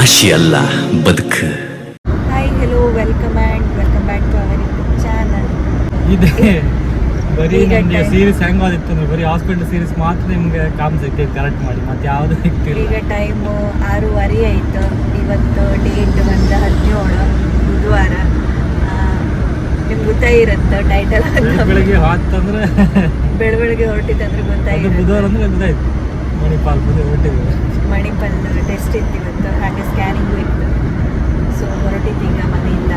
ಭಾಷೆ ಅಲ್ಲ ಬದುಕು. Hi hello welcome and welcome back to our YouTube channel ಇದೆ. ಬರೀ ಈಗ ನಿಮಗೆ ಸೀರೀಸ್ ಹೆಂಗ್ ಓದಿತ್ತು ಅಂದ್ರೆ ಬರೀ ಹಾಸ್ಪಿಟಲ್ ಸೀರೀಸ್ ಮಾತ್ರ ನಿಮಗೆ ಕಾಮ್ ಸಿಗ್ತೈತೆ ಕರೆಕ್ಟ್ ಮಾಡಿ. ಮತ್ತೆ ಯಾವುದು ಸಿಗ್ತಿಲ್ಲ ಈಗ ಟೈಮು ಆರೂವರೆ ಆಯಿತು. ಇವತ್ತು ಡೇಟ್ ಬಂದ ಹದಿನೇಳು ಬುಧವಾರ. ನಿಮ್ಗೆ ಗೊತ್ತೇ ಇರುತ್ತೆ ಟೈಟಲ್ ಬೆಳಗ್ಗೆ ಬೆಳಿಗ್ಗೆ ಬೆಳ್ ಬೆಳ ಬೆಳಗ್ಗೆ ಹೊರಟಿತ್ತಂದ್ರೆ ಗೊತ್ತಾಯ್ತು ಬುಧವಾರ ಅಂದ್ರೆ ಗೊತ್ತಾಯ್ತು. ಮಣಿಪಾಲ್ ಹೊಟ್ಟಿದೆ ಮಣಿಪಾಲ್ ಟೆಸ್ಟ್ ಇತ್ತು ಇವತ್ತು ಹಾಗೆ ಸ್ಕ್ಯಾನಿಂಗು ಇತ್ತು. ಸೊ ಹೊರಟಿದ್ದು ಈಗ ಮನೆಯಿಂದ.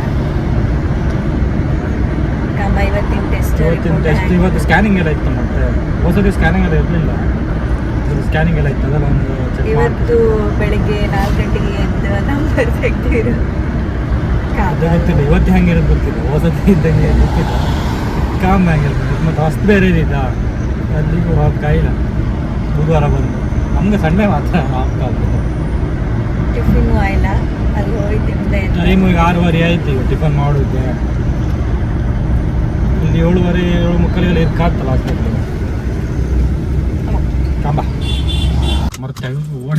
ಕಂಬ ಇವತ್ತಿನ ಟೆಸ್ಟ್ ಇವತ್ತಿನ ಟೆಸ್ಟ್ ಇವತ್ತು ಸ್ಕ್ಯಾನಿಂಗ್ ಎಲ್ಲ ಇತ್ತು ಮತ್ತೆ. ಹೊಸದಿ ಸ್ಕ್ಯಾನಿಂಗ್ ಎಲ್ಲ ಇರಲಿಲ್ಲ. ಸ್ಕ್ಯಾನಿಂಗ್ ಎಲ್ಲ ಇತ್ತು ಅದೆಲ್ಲ ಒಂದು ಇವತ್ತು ಬೆಳಿಗ್ಗೆ ನಾಲ್ಕು ಗಂಟೆಗೆ ಎದ್ದು ನಂಬರ್ ತೆಗ್ದಿರು. ಅದು ಗೊತ್ತಿಲ್ಲ ಇವತ್ತು ಹೆಂಗಿರೋದು ಗೊತ್ತಿಲ್ಲ. ಹೊಸದಿ ಇದ್ದಂಗೆ ಗೊತ್ತಿಲ್ಲ. ಕಾಮ್ ಹೆಂಗಿರ್ತದೆ ಮತ್ತು ಅಷ್ಟು ಬೇರೆ ಇದ್ದ ಅಲ್ಲಿಗೂ ಹೋಗಕ್ಕಾಗಿಲ್ಲ. ಬುಧವಾರ ಬಂದು. ನಮಗೆ ಸಂಡೇ ಮಾತ್ರ ಆಗ್ತಾ ಟಿಫಿನ್ ಆಯಿಲ್ಲ ಅಲ್ಲಿ ಟೈಮ್ ಈಗ ಆರೂವರೆ ಆಯ್ತು ಈಗ ಟಿಫನ್ ಮಾಡಿದ್ದೆ. ಇಲ್ಲಿ ಏಳುವರೆ ಏಳು ಮಕ್ಕಳಿಗೆಲ್ಲ ಇರ್ಕಾಗ್ತಲ್ಲ ಹಾಸ್ಪಿಟ್ಲಿಗೆ ಕಂಬ. ಮರ್ತೇವೆ ಓಡ.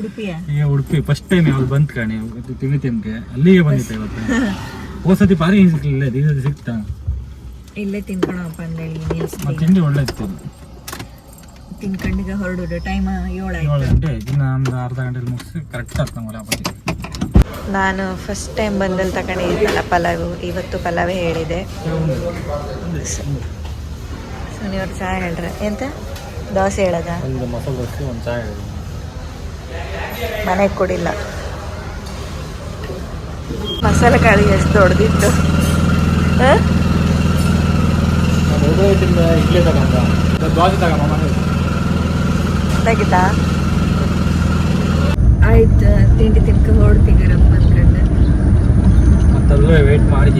ಉಡುಪಿಯ? ಈಗ ಉಡುಪಿ ಫಸ್ಟ್ ಟೈಮ್ ಯಾವ್ದು ಬಂತ್ ಕಣೆ ಇದು ತಿಂಡಿ ತಿಮ್ಗೆ ಅಲ್ಲಿಗೆ ಬಂದಿತ್ತು ಇವತ್ತು. ಹೋದ ಸತಿ ಪಾರಿ ಸಿಗ್ಲಿಲ್ಲ ಸತಿ ಸಿಕ್ತಾ ಇಲ್ಲೇ ತಿನ್ಕೊಳಪ್ಪ ಮೀಲ್ಸ್ ತಿಂಡಿ ಒಳ್ಳೆ ಇತ್ತು ಇದು. ಕಣ್ಣಿಗೆ ಹೊರಡೋದು. ಟೈಮ್ ಏಳು ಗಂಟೆ ಇನ್ನು ಒಂದು ಅರ್ಧ ಗಂಟೆಲಿ ಮುಗಿಸಿ ಕರೆಕ್ಟ್ ನಮ್ಮಲ್ಲಿ ಹಬ್ಬಕ್ಕೆ ನಾನು ಫಸ್ಟ್ ಟೈಮ್ ಬಂದಲ್ಲಿ ತಗೊಂಡಿದ್ದಲ್ಲ ಪಲಾವು. ಇವತ್ತು ಪಲಾವೇ ಹೇಳಿದೆ. ಸೊ ನೀವು ಚಹಾ ಹೇಳ್ರೆ. ಎಂತ? ದೋಸೆ ಹೇಳದ? ಒಂದು ಮಸಾಲೆ ದೋಸೆ ಒಂದು ಚಾಯ್ ಮನೆಗೆ ಕೊಡಿಲ್ಲ. ಮಸಾಲೆ ಕಾಳು ಎಷ್ಟು ದೊಡ್ಡದಿತ್ತು ಹಾಂ? ಇಡ್ಲಿ ತಗೊಂಡ ದೋಸೆ ತಗೊಂಡ ತೆಗಿತಾ ಆಯ್ತು ತಿಂಡಿ ತಿನ್ಕ ಹೊರಡ್ತಿದ್ದೀರಪ್ಪ ಅಂದ್ಕೊಂಡು. ಮತ್ತಲ್ಲೇ ವೇಟ್ ಮಾಡಿ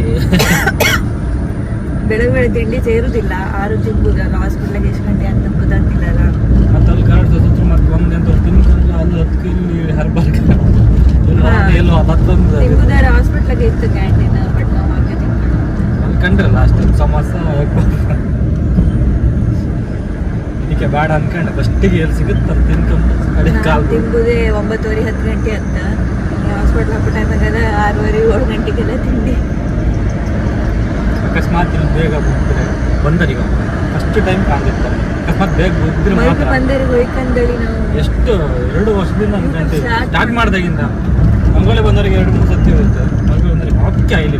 ಬೆಳಗ್ಗೆ ಬೆಳಗ್ಗೆ ತಿಂಡಿ ಸೇರುದಿಲ್ಲ ಆರು ತಿನ್ಬೋದಲ್ಲ ಹಾಸ್ಪಿಟ್ಲಿಗೆ ಎಷ್ಟು ಗಂಟೆ ಅಂತ ಗೊತ್ತಾಗ್ತಿಲ್ಲ ಅಲ್ಲ ಅಲ್ಲಿ ಕರೆಕ್ಟ್ ಸುತ್ತ ಮತ್ತೆ ಒಂದು ಅಂತ ತಿನ್ಕೊಂಡು ಅಲ್ಲಿ ಹತ್ತು ಇಲ್ಲಿ ಹರ್ಬರ್ಗ ಎಲ್ಲೋ ಹಾ. ಒಂದು ಎಲ್ಲೋ ಮತ್ತೊಂದು ತಿಂಬುದಾರ ಹಾಸ್ಪಿಟ್ಲಿಗೆ ಇತ್ತು ಕ್ಯಾಂಟೀನ್ ಬಟ್ ನಾವು ಹಾಗೆ ತಿನ್ಕೊಂಡು ಅಲ್ಲಿ ಕಂಡ್ರಲ್ಲ ಅಷ್ಟು ಸಮೋಸ ಬೇಡ ಅನ್ಕೊಂಡೆ. ಫಸ್ಟಿಗೆ ಎಲ್ಲಿ ಸಿಗುತ್ತೆ ಅಂತ ತಿನ್ಕೊಂಡು ಕಡೆ ಕಾಲು ತಿಂಬುದೇ ಒಂಬತ್ತುವರೆ ಹತ್ತು ಗಂಟೆ ಅಂತ. ಹಾಸ್ಪಿಟ್ಲ್ ಹಾಕೋ ಟೈಮಾಗದ ಆರೂವರೆ ಏಳು ಗಂಟೆಗೆಲ್ಲ ತಿಂಡಿ ಅಕಸ್ಮಾತ್ ಇನ್ನೊಂದು ಬೇಗ ಬಂದರೆ ಬಂದರೀಗ ಫಸ್ಟ್ ಟೈಮ್ ಕಾಣಿಸ್ತಾರೆ ಅಕಸ್ಮಾತ್ ಬೇಗ ಬಂದ್ರೆ ಮಾತ್ರ. ಬಂದರೆ ಹೋಯ್ಕಂದಳಿ ನಾವು. ಎಷ್ಟು? ಎರಡು ವರ್ಷದಿಂದ ಸ್ಟಾರ್ಟ್ ಮಾಡಿದಾಗಿಂದ. ಮಂಗೋಲಿ ಬಂದವರಿಗೆ ಎರಡು ಮೂರು ಸತಿ ಹೋಯ್ತು. ಮಂಗೋಲಿ ಬಂದವರಿಗೆ ಹಾಕಿ ಆಯ್ಲಿ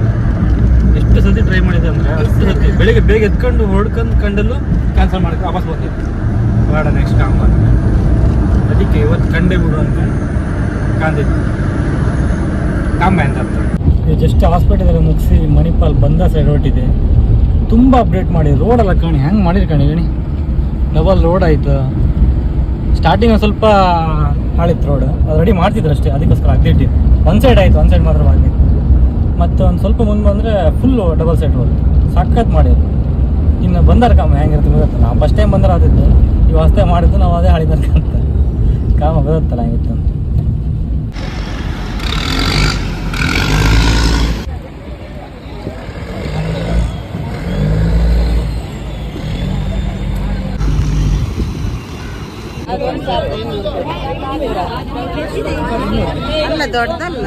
ಎಷ್ಟು ಸತಿ ಟ್ರೈ ಮಾಡಿದೆ ಅಂದ್ರೆ ಅಷ್ಟು ಸತಿ ಬೆಳಿಗ್ಗೆ ಬೇಗ ಎತ್ಕೊಂಡು ಹೊಡ್ಕೊಂಡು ಕಂಡಲ್ಲೂ ಕ್ಯಾನ್ಸಲ್ ಮಾಡಿ ವಾಪಸ್ ಬಂದಿತ್ತು ಬೇಡ ನೆಕ್ಸ್ಟ್ ಕಾಮ್ ಅಂತ ಅದಕ್ಕೆ ಇವತ್ತು ಕಂಡೆ ಬಿಡು ಅಂತ ಕಾಂದಿತ್ತು ಕಾಂಬ ಅಂತ ಜಸ್ಟ್ ಹಾಸ್ಪಿಟಲ್ ಮುಗಿಸಿ ಮಣಿಪಾಲ್ ಬಂದ ಸೈಡ್ ಹೊಟ್ಟಿದೆ ತುಂಬ ಅಪ್ಡೇಟ್ ಮಾಡಿ ರೋಡೆಲ್ಲ ಕಣಿ, ಹೆಂಗೆ ಮಾಡಿರಿ ಕಣಿ ಗಣಿ ಡಬಲ್ ರೋಡ್ ಆಯಿತು. ಸ್ಟಾರ್ಟಿಂಗ್ ಸ್ವಲ್ಪ ಹಾಳಿತ್ತು ರೋಡ್ ಅದು ರೆಡಿ ಮಾಡ್ತಿದ್ರು ಅಷ್ಟೇ, ಅದಕ್ಕೋಸ್ಕರ ಅಗ್ದಿಟ್ಟಿದ್ದು ಒಂದು ಸೈಡ್ ಆಯಿತು, ಒಂದು ಸೈಡ್ ಮಾತ್ರ ಆಗಿತ್ತು ಮತ್ತು ಒಂದು ಸ್ವಲ್ಪ ಮುಂದೆ ಬಂದರೆ ಫುಲ್ಲು ಡಬಲ್ ಸೈಡ್ ರೋಡ್ ಸಖತ್ ಮಾಡಿದ್ರು. ಇನ್ನು ಬಂದಾರ ಕಾಮ ಹೆಂಗಿರ್ತೀವಿ ಗೊತ್ತ? ನಾವು ಫಸ್ಟ್ ಟೈಮ್ ಬಂದ್ರೆ ಆದಿತ್ತು ಈ ವಸ್ತೆ ಮಾಡಿದ್ದು ನಾವು ಅದೇ ಹಾಳಿದಾರೆ ಅಂತ. ಕಾಮ, ಬರುತ್ತಲ್ಲ ಹೆಂಗಿತ್ತು ಅಂತ. ಅಲ್ಲ, ದೊಡ್ಡದಲ್ಲ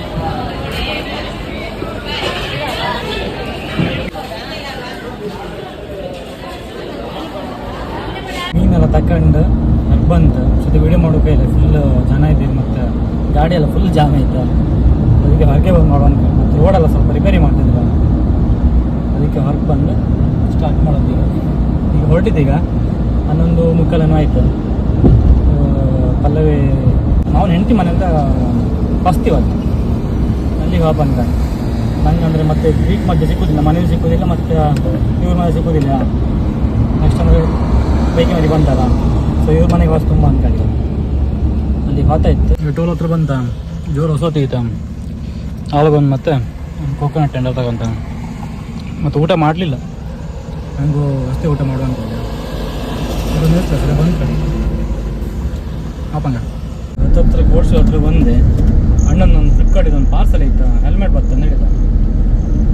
ತಕೊಂಡು ನಗ್ ಬಂತು. ಸತಿ ವಿಡಿಯೋ ಮಾಡೋಕೆ ಇಲ್ಲ ಫುಲ್ ಜನ ಇದ್ದೀರಿ ಮತ್ತು. ಗಾಡಿ ಎಲ್ಲ ಫುಲ್ ಜಾಮ್ ಐತೆ. ಅದಕ್ಕೆ ಹೊರಗೆ ಬಂದು ಅನ್ಕೊಂಡು ಮತ್ತು ರೋಡೆಲ್ಲ ಸ್ವಲ್ಪ ರಿಪೇರಿ ಮಾಡ್ತಿದ್ರು. ಅದಕ್ಕೆ ಹೊರಗೆ ಬಂದು ಸ್ಟಾರ್ಟ್ ಮಾಡೋದು ಈಗ. ಹೊರಟಿದ್ದೀಗ, ಹನ್ನೊಂದು ಮುಕ್ಕಾಲನೂ ಆಯಿತು. ಪಲ್ಲವಿ, ನಾವು ಹೆಂಡತಿ ಮನೆ ಅಂತ ಇವತ್ತು ಅಲ್ಲಿಗೆ ಹೋಗಿ ಬಂದ. ನಂಗೆ ಅಂದರೆ ಮತ್ತೆ ವೀಕ್ ಮಧ್ಯೆ ಸಿಕ್ಕುದಿಲ್ಲ, ಮನೇಲಿ ಸಿಕ್ಕುದಿಲ್ಲ, ಮತ್ತು ಇವ್ರ ಮನೆ ಸಿಕ್ಕುದಿಲ್ಲ. ನೆಕ್ಸ್ಟ್ ಅಂದರೆ ಬೈಕಿನಲ್ಲಿ ಬಂತಲ್ಲ ಸೊ ಇವ್ರ ಮನೆಗೆ ಹೊಸ ತುಂಬ ಅನ್ಕೊಂಡು ಅಲ್ಲಿ ಇವ್ರು ಟೋಲ್ ಹತ್ರ ಬಂತ ಜೋರು ಹೊಸೋತೀತ ಆಳಗೊಂದು ಮತ್ತೆ ಕೋಕೋನಟ್ ಟೆಂಡರ್ ತಗೊಂತ. ಮತ್ತು ಊಟ ಮಾಡಲಿಲ್ಲ. ನನಗೂ ಅಷ್ಟೇ ಊಟ ಮಾಡು ಅನ್ಕೊಂಡೆ ಬಂದು ಕಡೆ ಹಾಪಂಗ ಹತ್ತತ್ರ ಕೋರ್ಸ್ ಹತ್ರ ಬಂದೆ. ಅಣ್ಣನ ಒಂದು ಫ್ಲಿಪ್ಕಾರ್ಟ್ ಒಂದು ಪಾರ್ಸಲ್ ಇತ್ತು. ಹೆಲ್ಮೆಟ್ ಬತ್ತ ಹೇಳಿದ.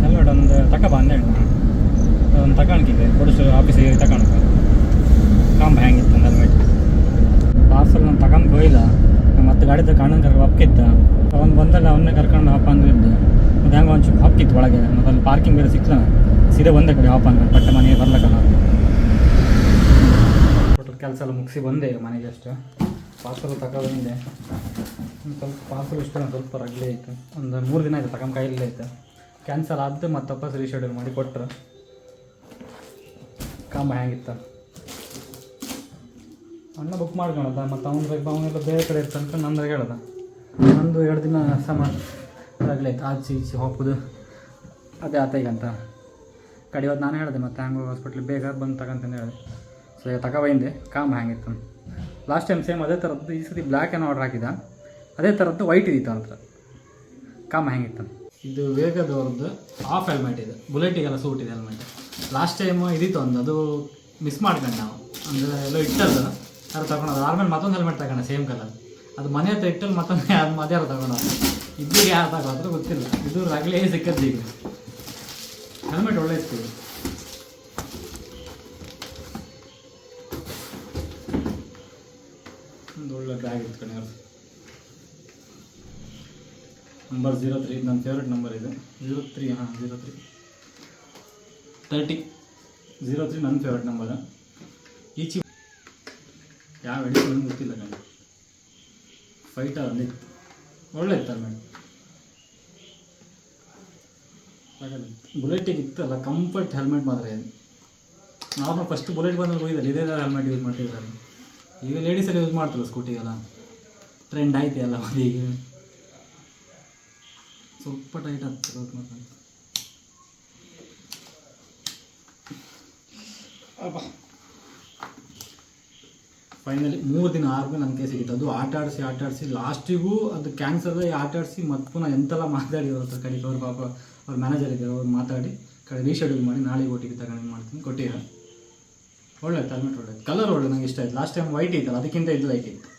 ಹೆಲ್ಮೆಟ್ ಒಂದು ತಗೊಬ ಅಂದ ಹೇಳಿದ. ಒಂದು ತಗೊಂಡಿದ್ದೆ ಕೊಡಿಸು ಆಫೀಸಿಗೆ ತಗೊಂಡು ಕಾಂಬ ಹೆಂಗಿತ್ತು ಹೆಲ್ಮೆಟ್ ಪಾರ್ಸಲ್ ನಾನು ತಗೊಂಡು ಹೋಯಿಲ್ಲ ಮತ್ತೆ ಗಾಡಿದ ಕಣ್ಣನ ಕರ್ಕೊಂಡು ಹಪ್ಕಿತ್ತ ಅವ್ನು ಬಂದಲ್ಲ ಅವನ್ನೇ ಕರ್ಕೊಂಡು ಹಪ್ಪ ಅಂದಿದ್ದು ಮತ್ತು ಹೆಂಗೆ ಒಂಚೂರು ಹಪ್ಕಿತ್ತು ಒಳಗೆ. ಮತ್ತು ಅಲ್ಲಿ ಪಾರ್ಕಿಂಗ್ ಬೇರೆ ಸಿಕ್ಕಲ್ಲ ಸೀದಾ ಒಂದೇ ಕಡೆ ಹಾಪ್ ಅಂದ್ರೆ ಪಟ್ಟ ಮನೆಗೆ ಬರ್ಲಕ್ಕಲ್ಲ. ಕೆಲಸ ಎಲ್ಲ ಮುಗಿಸಿ ಬಂದೆ ಈಗ ಮನೆಗೆ ಅಷ್ಟು. ಪಾರ್ಸಲ್ ತಗೊಂಡೆ ಒಂದು ಸ್ವಲ್ಪ ಪಾರ್ಸಲ್ ಇಷ್ಟು ಒಂದು ಸ್ವಲ್ಪ ರಗ್ಲೇ ಆಯಿತು ಒಂದು ಮೂರು ದಿನ ಆಯಿತು ತಗೊಂಡು ಕೈಯಲ್ಲಿ ಆಯಿತು ಕ್ಯಾನ್ಸಲ್ ಆದ್ದು ಮತ್ತೆ ವಾಪಸ್ ರೀಶೆಡ್ಯೂಲ್ ಮಾಡಿ ಕೊಟ್ಟರು ಕಾಂಬ ಹೆಂಗಿತ್ತು? ಅಣ್ಣ ಬುಕ್ ಮಾಡ್ಕೊಳದ ಮತ್ತು ಅವ್ನ ಬಗ್ಗೆ ಅವನೆಲ್ಲ ಬೇರೆ ಕಡೆ ಇರ್ತಂತ ನಂದ್ರೆ ಹೇಳ್ದ. ನಂದು ಎರಡು ದಿನ ಸಮ ಆಗಲಿ ಆಚೆ ಈಚೆ ಹೋಗೋದು ಅದೇ ಆತ ಈಗಂತ ಕಡಿಯೋದು ನಾನು ಹೇಳಿದೆ, ಮತ್ತು ಹ್ಯಾಂಗ ಹಾಸ್ಪಿಟ್ಲ್ ಬೇಗ ಬಂದು ತಗೊಂತಂದು ಹೇಳಿದೆ. ಸೊ ಈಗ ತಗೊಬಂದೆ ಕಾಮ್ ಹ್ಯಾಂಗಿತ್ತು. ಲಾಸ್ಟ್ ಟೈಮ್ ಸೇಮ್ ಅದೇ ಥರದ್ದು ಈ ಸತಿ ಬ್ಲ್ಯಾಕ್ ಏನೋ ಆರ್ಡ್ರ್ ಹಾಕಿದ. ಅದೇ ಥರದ್ದು ವೈಟ್ ಇದ್ದಿತ್ತು ಅಂತ ಕಾಮ ಹ್ಯಾಂಗಿತ್ತು. ಇದು ವೇಗದವ್ರದ್ದು ಆಫ್ ಹೆಲ್ಮೆಟ್ ಇದೆ. ಬುಲೆಟಿಗೆಲ್ಲ ಸೂಟ್ ಇದೆ ಹೆಲ್ಮೆಟ್ ಲಾಸ್ಟ್ ಟೈಮ್ ಇದಿತ್ತು ಒಂದು, ಅದು ಮಿಸ್ ಮಾಡ್ಕೊಂಡು ನಾವು. ಅಂದರೆ ಎಲ್ಲೋ ಇಟ್ಟದ್ದು. ಅದು ತಗೊಂಡು ಆರ್ಮೇಲೆ ಮತ್ತೊಂದು ಹೆಲ್ಮೆಟ್ ತಗೊಂಡ ಸೇಮ್ ಕಲರ್ ಅದು ಮನೆ ಹತ್ರ ಇಟ್ಟಲ್ಲಿ ಮತ್ತೊಂದು ಅದು ಮದ್ಯಾರ ತಗೊಳೋದು ಇಬ್ಬರಿಗೆ ಯಾರು ತಗೊಂಡ್ರು ಗೊತ್ತಿಲ್ಲ. ಇದು ರಗಲೇ ಸಿಕ್ಕದ್ದು ಈಗ. ಹೆಲ್ಮೆಟ್ ಒಳ್ಳೆ ಇತ್ತು. ಒಂದು ಒಳ್ಳೆ ಬ್ಯಾಗ್ ಇತ್ತು ಕಣೆ ಅವ್ರದ್ದು ನಂಬರ್ ಜೀರೋ ತ್ರೀ ನನ್ನ ಫೇವ್ರೆಟ್ ನಂಬರ್ ಇದೆ. ಜೀರೋ ತ್ರೀ ಹಾಂ zero three thirty zero three ನನ್ನ ಫೇವ್ರೆಟ್ ನಂಬರ್ ಈಚಿ ಯಾವ ಎಡಿಷನ್ ಗೊತ್ತಿಲ್ಲ ನನಗೆ ಫೈಟರ್ ಅಂದಿತ್ತು ಒಳ್ಳೆ ಇತ್ತಲ್ಲ ಮೇಡಮ್ ಬುಲೆಟಿಗೆ ಇತ್ತಲ್ಲ ಕಂಫರ್ಟ್ ಹೆಲ್ಮೆಟ್ ಮಾತ್ರ ಏನು? ನಾರ್ಮಲ್ ಫಸ್ಟ್ ಬುಲೆಟ್ ಬಂದಾಗ ಹೋಗಿದ್ದಾರೆ ಇದೇ ಹೆಲ್ಮೆಟ್ ಯೂಸ್ ಮಾಡ್ತಿದ್ದಾರೆ. ಈಗ ಲೇಡೀಸಲ್ಲಿ ಯೂಸ್ ಮಾಡ್ತಾರೆ ಸ್ಕೂಟಿಗೆಲ್ಲ ಟ್ರೆಂಡ್ ಆಯ್ತು ಎಲ್ಲ ಈಗ. ಸ್ವಲ್ಪ ಟೈಟ್ ಆಗ್ತದೆ ಮಾತ್ರ. ಮಾತ್ರ ಫೈನಲಿ ಮೂರು ದಿನ ಆದ್ಮೇಲೆ ನನ್ನ ಕೈ ಸಿಗಿತ್ತು. ಅದು ಆಟ ಆಡಿಸಿ ಆಟ ಲಾಸ್ಟಿಗೂ ಅದು ಕ್ಯಾನ್ಸಲ್ ಆಟ ಆಡಿಸಿ ಮತ್ತೆ ಪುನಃ ಎಂತೆಲ್ಲ ಮಾತಾಡಿ ಅವ್ರ ಹತ್ರ ಕಡೆಗೆ ಅವ್ರ ಪಾಪ ಅವ್ರ ಮ್ಯಾನೇಜರ್ ಇದ್ದಾರೆ, ಅವ್ರು ಮಾತಾಡಿ ಕಡೆ ರೀಶೆಡ್ಯೂಲ್ ಮಾಡಿ ನಾಳೆಗೆ ಒಟ್ಟಿಗೆ ತಗೊಂಡು ಮಾಡ್ತೀನಿ ಕೊಟ್ಟಿಲ್ಲ ಒಳ್ಳೆ ಹೆಲ್ಮೆಟ್ ಒಳ್ಳೆ ಕಲರ್ ಒಳ್ಳೆ ನಂಗೆ ಇಷ್ಟ ಆಯ್ತು. ಲಾಸ್ಟ್ ಟೈಮ್ ವೈಟ್ ಇತ್ತಲ್ಲ ಅದಕ್ಕಿಂತ ಇದು ಲೈಕ್ ಇತ್ತು.